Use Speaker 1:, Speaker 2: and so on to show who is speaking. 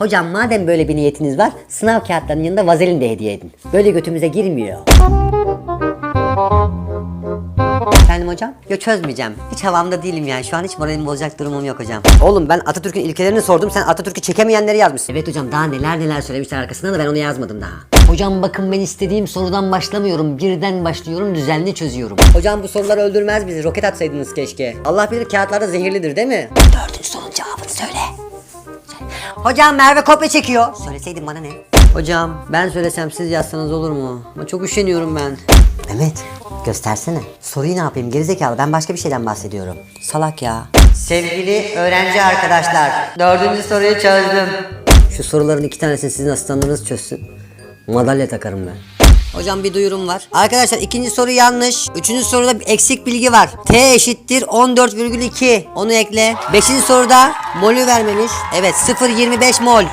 Speaker 1: Hocam madem böyle bir niyetiniz var sınav kağıtlarının yanında vazelin de hediye edin. Böyle götümüze girmiyor. Efendim hocam? Yo çözmeyeceğim. Hiç havamda değilim yani. Şu an hiç moralimi bozacak durumum yok hocam. Oğlum ben Atatürk'ün ilkelerini sordum. Sen Atatürk'ü çekemeyenleri yazmışsın. Evet hocam daha neler neler söylemişler arkasında da ben onu yazmadım daha. Hocam bakın ben istediğim sorudan başlamıyorum. Birden başlıyorum düzenli çözüyorum. Hocam bu sorular öldürmez bizi. Roket atsaydınız keşke. Allah bilir kağıtlarda zehirlidir değil mi? Dördüncü söyle. Hocam Merve kopya çekiyor. Söyleseydin bana ne? Hocam ben söylesem siz yazsanız olur mu? Ama çok üşeniyorum ben. Mehmet göstersene. Soruyu ne yapayım gerizekalı ben başka bir şeyden bahsediyorum. Salak ya. Sevgili öğrenci arkadaşlar. Dördüncü soruyu çözdüm. Şu soruların iki tanesini sizin asistanlarınız çözsün. Madalya takarım ben. Hocam bir duyurum var. Arkadaşlar ikinci soru yanlış. Üçüncü soruda bir eksik bilgi var. T eşittir 14,2. Onu ekle. Beşinci soruda molü vermemiş. Evet 0,25 mol.